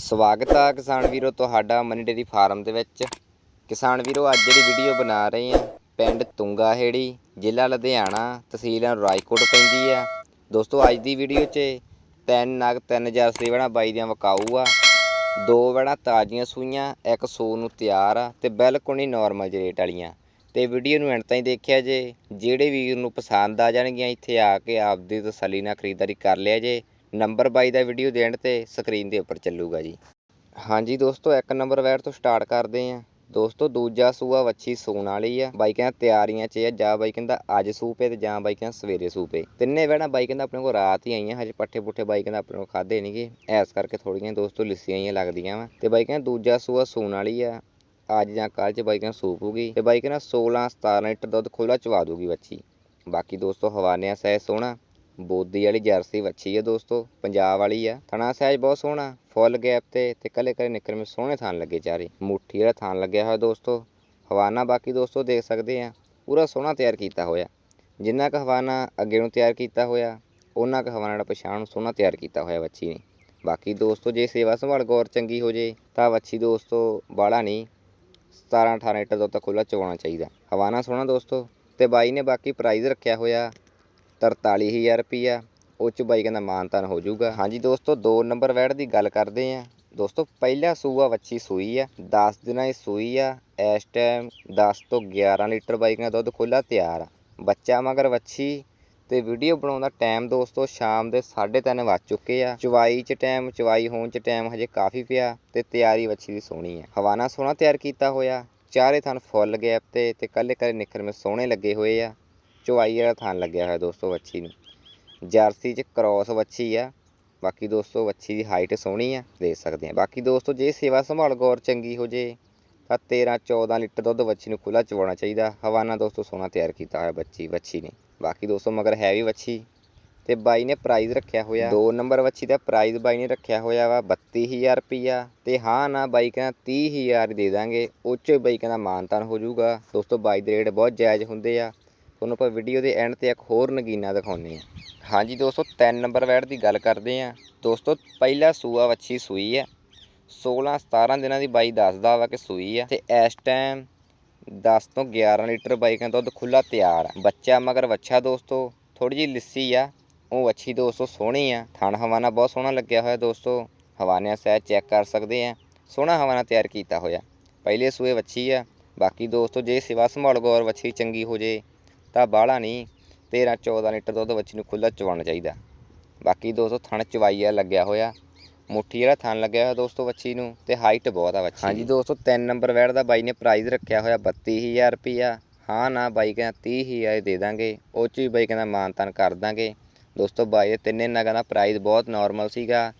ਸਵਾਗਤ ਆ ਕਿਸਾਨ ਵੀਰੋ ਤੁਹਾਡਾ ਮਨੀ ਡੇਰੀ ਫਾਰਮ ਦੇ ਵਿੱਚ। ਕਿਸਾਨ ਵੀਰੋ, ਅੱਜ ਜਿਹੜੀ ਵੀਡੀਓ ਬਣਾ ਰਹੇ ਆ, ਪਿੰਡ ਤੁੰਗਾ ਹੇੜੀ ਜ਼ਿਲ੍ਹਾ ਲੁਧਿਆਣਾ, ਤਹਿਸੀਲ ਰਾਏਕੋਟ ਪੈਂਦੀ ਆ। ਦੋਸਤੋ, ਅੱਜ ਦੀ ਵੀਡੀਓ 'ਚ ਤਿੰਨ ਨਗ, ਤਿੰਨ ਜਰਸੀ ਵੜਾ ਬਾਈ ਦੀਆਂ ਵਕਾਊ ਆ। ਦੋ ਵੜਾ ਤਾਜ਼ੀਆਂ ਸੂਈਆਂ, ਇੱਕ ਸੂ ਨੂੰ ਤਿਆਰ ਆ ਤੇ ਬਿਲਕੁਲ ਨਹੀਂ ਨਾਰਮਲ ਰੇਟ ਵਾਲੀਆਂ। ਤੇ ਵੀਡੀਓ ਨੂੰ ਐਂਡ ਤਾਈਂ ਦੇਖਿਆ ਜੇ, ਜਿਹੜੇ ਵੀਰ ਨੂੰ ਪਸੰਦ ਆ ਜਾਣਗੀਆਂ, ਇੱਥੇ ਆ ਕੇ ਆਪਦੀ ਤਸੱਲੀ ਨਾਲ ਖਰੀਦਦਾਰੀ ਕਰ ਲਿਆ ਜੇ। ਨੰਬਰ ਬਾਈ ਦਾ ਵੀਡੀਓ ਦੇਣ ਤੇ ਸਕਰੀਨ ਦੇ ਉੱਪਰ ਚੱਲੂਗਾ ਜੀ। ਹਾਂਜੀ ਦੋਸਤੋ, ਇੱਕ ਨੰਬਰ ਵੈਰ ਤੋਂ ਸਟਾਰਟ ਕਰਦੇ ਆਂ ਦੋਸਤੋ, ਦੂਜਾ ਸੂਆ ਵੱਛੀ ਸੂਣ ਵਾਲੀ ਆ। ਬਾਈ ਕਹਿੰਦਾ ਤਿਆਰੀਆਂ 'ਚ ਆ ਜਾਂ, ਬਾਈ ਕਹਿੰਦਾ ਅੱਜ ਸੂਪੇ ਤੇ ਜਾਂ ਬਾਈ ਕਹਿੰਦਾ ਸਵੇਰੇ ਸੂਪੇ। ਤਿੰਨੇ ਵੈਣਾ ਬਾਈ ਕਹਿੰਦਾ ਆਪਣੇ ਕੋਲ ਰਾਤ ਹੀ ਆਈਆਂ, ਹਜੇ ਪੱਠੇ ਪੁੱਠੇ ਬਾਈ ਕਹਿੰਦਾ ਆਪਣੇ ਕੋਲ ਖਾਦੇ ਨਹੀਂਗੇ ਐਸ ਕਰਕੇ ਥੋੜੀਆਂ ਦੋਸਤੋ ਲਿੱਸੀਆਂ ਹੀ ਲੱਗਦੀਆਂ ਵਾ। ਤੇ ਬਾਈ ਕਹਿੰਦਾ ਦੂਜਾ ਸੂਆ ਸੂਣ ਵਾਲੀ ਆ। ਅੱਜ ਜਾਂ ਕੱਲ੍ਹ 'ਚ ਬਾਈ ਕਹਿੰਦਾ ਸੂਪੂਗੀ ਤੇ ਬਾਈ ਕਹਿੰਦਾ 16 17 ਲੀਟਰ ਦੁੱਧ ਖੁੱਲਾ ਚਵਾ ਦੂਗੀ ਵੱਛੀ। ਬਾਕੀ ਦੋਸਤੋ ਹਵਾਨਿਆਂ ਸਹਿ ਸੋਹਣਾ। ਬੋਦੀ ਵਾਲੀ ਜਰਸੀ ਵੱਛੀ ਹੈ ਦੋਸਤੋ, ਪੰਜਾਬ ਵਾਲੀ ਆ। ਥਣਾ ਸਾਈਜ਼ ਬਹੁਤ ਸੋਹਣਾ, ਫੁੱਲ ਗੈਪ ਤੇ ਤੇ ਕੱਲੇ ਕੱਲੇ ਨਿਕਲ ਮੇ ਸੋਹਣੇ ਥਾਨ ਲੱਗੇ ਚਾਰੇ। ਮੁੱਠੀ ਵਾਲਾ ਥਾਨ ਲੱਗਿਆ ਹੋਇਆ ਦੋਸਤੋ, ਹਵਾਨਾ ਬਾਕੀ ਦੋਸਤੋ ਦੇਖ ਸਕਦੇ ਆ। ਪੂਰਾ ਸੋਹਣਾ ਤਿਆਰ ਕੀਤਾ ਹੋਇਆ। ਜਿੰਨਾ ਕੁ ਹਵਾਨਾ ਅੱਗੇ ਨੂੰ ਤਿਆਰ ਕੀਤਾ ਹੋਇਆ ਉਹਨਾਂ ਕੁ ਹਵਾਨਾ ਜਿਹੜਾ ਪਛਾਣ ਨੂੰ ਸੋਹਣਾ ਤਿਆਰ ਕੀਤਾ ਹੋਇਆ ਵੱਛੀ ਨੇ। ਬਾਕੀ ਦੋਸਤੋ, ਜੇ ਸੇਵਾ ਸੰਭਾਲ ਗੌਰ ਚੰਗੀ ਹੋ ਜੇ, ਤਾਂ ਵੱਛੀ ਦੋਸਤੋ ਬਾਲਾ ਨਹੀਂ 17 18 ਲੀਟਰ ਦੁੱਧ ਤੱਕ ਖੁੱਲਾ ਚਵਾਉਣਾ ਚਾਹੀਦਾ। ਹਵਾਨਾ ਸੋਹਣਾ ਦੋਸਤੋ, ਤੇ ਬਾਈ ਨੇ ਬਾਕੀ ਪ੍ਰਾਈਜ਼ ਰੱਖਿਆ ਹੋਇਆ। 43000 ਰੁਪਈਆ। ਉਹ ਚ ਬਾਈ ਕਹਿੰਦਾ ਮਾਨਤਾਨ ਹੋ ਜਾਊਗਾ ਹਾਂਜੀ ਦੋਸਤੋ, ਦੋ ਨੰਬਰ ਵੈੜ ਦੀ ਗੱਲ ਕਰਦੇ ਹਾਂ ਦੋਸਤੋ, ਪਹਿਲਾ ਸੂਆ ਵੱਛੀ ਸੂਈ ਆ 10 ਦਿਨਾਂ ਦੀ ਸੂਈ ਆ। ਇਸ ਟਾਈਮ 10 ਤੋਂ 11 ਲੀਟਰ ਬਾਈ ਕਹਿੰਦਾ ਦੁੱਧ ਖੁੱਲਾ ਤਿਆਰ ਆ। ਬੱਚਾ ਮਗਰ ਵੱਛੀ ਤੇ ਵੀਡੀਓ ਬਣਾਉਣ ਦਾ ਟਾਈਮ ਦੋਸਤੋ, ਸ਼ਾਮ ਦੇ 3:30 ਵੱਜ ਚੁੱਕੇ ਆ। ਚਵਾਈ ਚ ਟਾਈਮ ਚਵਾਈ ਹੋਣ ਚ ਟਾਈਮ ਹਜੇ ਕਾਫੀ ਪਿਆ ਤੇ ਤਿਆਰੀ ਵੱਛੀ ਦੀ ਸੋਹਣੀ ਆ। ਹਵਾਨਾ ਸੋਹਣਾ ਤਿਆਰ ਕੀਤਾ ਹੋਇਆ। ਚਾਰੇ ਥਣ ਫੁੱਲ ਗੈਪ ਤੇ ਤੇ ਕੱਲੇ ਕੱਲੇ ਨਿੱਖਰ ਮੇ ਸੋਹਣੇ ਲੱਗੇ ਹੋਏ ਆ। ਚਵਾਈ ਵਾਲਾ ਥਣ ਲੱਗਿਆ ਹੋਇਆ ਦੋਸਤੋ ਵੱਛੀ ਨੂੰ। ਜਰਸੀ ਚ ਕ੍ਰੋਸ ਵੱਛੀ ਆ। ਬਾਕੀ ਦੋਸਤੋ ਵੱਛੀ ਦੀ ਹਾਈਟ ਸੋਹਣੀ ਆ, ਦੇਖ ਸਕਦੇ ਆ। ਬਾਕੀ ਦੋਸਤੋ ਜੇ ਸੇਵਾ ਸੰਭਾਲ ਗੌਰ ਚੰਗੀ ਹੋ ਜੇ, ਤਾਂ 13 14 ਲੀਟਰ ਦੁੱਧ ਵੱਛੀ ਨੂੰ ਖੁੱਲਾ ਚਵਾਉਣਾ ਚਾਹੀਦਾ। ਹਵਾਨਾ ਦੋਸਤੋ ਸੋਹਣਾ ਤਿਆਰ ਕੀਤਾ ਹੋਇਆ ਬੱਚੀ, ਵੱਛੀ ਨੇ। ਬਾਕੀ ਦੋਸਤੋ ਮਗਰ ਹੈ ਵੀ ਵੱਛੀ ਤੇ ਬਾਈ ਨੇ ਪ੍ਰਾਈਜ਼ ਰੱਖਿਆ ਹੋਇਆ। ਦੋ ਨੰਬਰ ਵੱਛੀ ਦਾ ਪ੍ਰਾਈਜ਼ ਬਾਈ ਨੇ ਰੱਖਿਆ ਹੋਇਆ ਵਾ 32000 ਰੁਪਈਆ। ਤੇ ਹਾਂ ਨਾ ਬਾਈ ਕਹਿੰਦਾ 30000 ਦੇ ਦਾਂਗੇ। ਉਹ 'ਚੋਂ ਬਾਈ ਕਹਿੰਦਾ ਮਾਨਤਾਨ ਹੋ ਜਾਊਗਾ। ਦੋਸਤੋ ਬਾਈ ਦੇ ਰੇਟ ਬਹੁਤ ਜਾਇਜ਼ ਹੁੰਦੇ ਆ। ਤੁਹਾਨੂੰ ਆਪਾਂ ਵੀਡੀਓ ਦੇ ਐਂਡ ਤੇ ਇੱਕ ਹੋਰ ਨਗੀਨਾ ਦਿਖਾਉਂਦੇ ਆ ਹਾਂਜੀ ਦੋਸਤੋ, ਤਿੰਨ ਨੰਬਰ ਵੈੜ ਦੀ ਗੱਲ ਕਰਦੇ ਆ ਦੋਸਤੋ, ਪਹਿਲਾ ਸੂਆ ਵੱਛੀ ਸੂਈ ਆ 16 17 ਦਿਨਾਂ ਦੀ ਬਾਈ ਦੱਸਦਾ ਵਾ ਕਿ ਸੂਈ ਆ ਤੇ ਇਸ ਟਾਈਮ 10 ਤੋਂ 11 ਲੀਟਰ ਬਾਈ ਕਹਿੰਦਾ ਦੁੱਧ ਖੁੱਲਾ ਤਿਆਰ ਆ। ਬੱਚਾ ਮਗਰ ਵੱਛਾ ਦੋਸਤੋ ਥੋੜੀ ਜਿਹੀ ਲਿੱਸੀ ਆ। ਉਹ ਵੱਛੀ ਦੋਸਤੋ ਸੋਹਣੀ ਆ। ਥਣ ਹਵਾਨਾ ਬਹੁਤ ਸੋਹਣਾ ਲੱਗਿਆ ਹੋਇਆ ਦੋਸਤੋ। ਹਵਾਨਿਆਂ ਸਹਿ ਚੈੱਕ ਕਰ ਸਕਦੇ ਆ। ਸੋਹਣਾ ਹਵਾਨਾ ਤਿਆਰ ਕੀਤਾ ਹੋਇਆ। ਪਹਿਲੇ ਸੂਏ ਵੱਛੀ ਆ। ਬਾਕੀ ਦੋਸਤੋ, ਜੇ ਸਿਵਾ ਸੰਭਾਲ ਗੌਰ ਵੱਛੀ ਚੰਗੀ ਹੋ ਜੇ ਤਾਂ ਬਾਹਲਾ ਨਹੀਂ 13 14 ਲੀਟਰ ਦੁੱਧ ਵੱਛੀ ਨੂੰ ਖੁੱਲਾ ਚਵਾਉਣਾ ਚਾਹੀਦਾ। ਬਾਕੀ ਦੋਸਤੋ ਥਣ ਚਵਾਈਆ ਲੱਗਿਆ ਹੋਇਆ। ਮੁੱਠੀ ਜਿਹੜਾ ਥਣ ਲੱਗਿਆ ਹੋਇਆ ਦੋਸਤੋ ਵੱਛੀ ਨੂੰ ਤੇ ਹਾਈਟ ਬਹੁਤ ਆ ਵੱਛੀ ਹਾਂਜੀ ਦੋਸਤੋ ਤਿੰਨ ਨੰਬਰ ਵੈੜ ਦਾ ਬਾਈ ਨੇ ਪ੍ਰਾਈਜ਼ ਰੱਖਿਆ ਹੋਇਆ 32000 ਰੁਪਿਆ ਹਾਂ ਨਾ ਬਾਈ ਕਹਿੰਦਾ 30000 ਦੇ ਦਾਂਗੇ। ਉਹ ਚ ਵੀ ਬਾਈ ਕਹਿੰਦਾ ਮਾਨਤਾਨ ਕਰ ਦਾਂਗੇ। ਦੋਸਤੋ ਬਾਈ ਦੇ ਤਿੰਨੇ ਨਗਾਂ ਦਾ ਪ੍ਰਾਈਜ਼ ਬਹੁਤ ਨਾਰਮਲ ਸੀਗਾ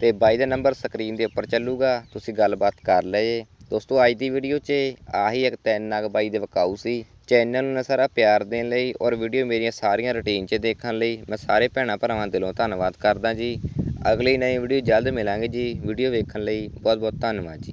ਤੇ ਬਾਈ ਦਾ ਨੰਬਰ ਸਕਰੀਨ ਦੇ ਉੱਪਰ ਚੱਲੂਗਾ। ਤੁਸੀਂ ਗੱਲਬਾਤ ਕਰ ਲਏ। ਦੋਸਤੋ ਅੱਜ ਦੀ ਵੀਡੀਓ 'ਚ ਆਹੀ ਇੱਕ ਤਿੰਨ ਨਗ ਬਾਈ ਦੇ ਵਿਕਾਊ ਸੀ। ਚੈਨਲ ਨੂੰ ਸਾਰਾ ਪਿਆਰ ਦੇਣ ਲਈ ਔਰ ਵੀਡੀਓ ਮੇਰੀਆਂ ਸਾਰੀਆਂ ਰੁਟੀਨ 'ਚ ਦੇਖਣ ਲਈ ਮੈਂ ਸਾਰੇ ਭੈਣਾਂ ਭਰਾਵਾਂ ਦਿਲੋਂ ਧੰਨਵਾਦ ਕਰਦਾ ਜੀ। ਅਗਲੀ ਨਵੀਂ ਵੀਡੀਓ ਜਲਦ ਮਿਲਾਂਗੇ ਜੀ। ਵੀਡੀਓ ਵੇਖਣ ਲਈ ਬਹੁਤ ਬਹੁਤ ਧੰਨਵਾਦ ਜੀ।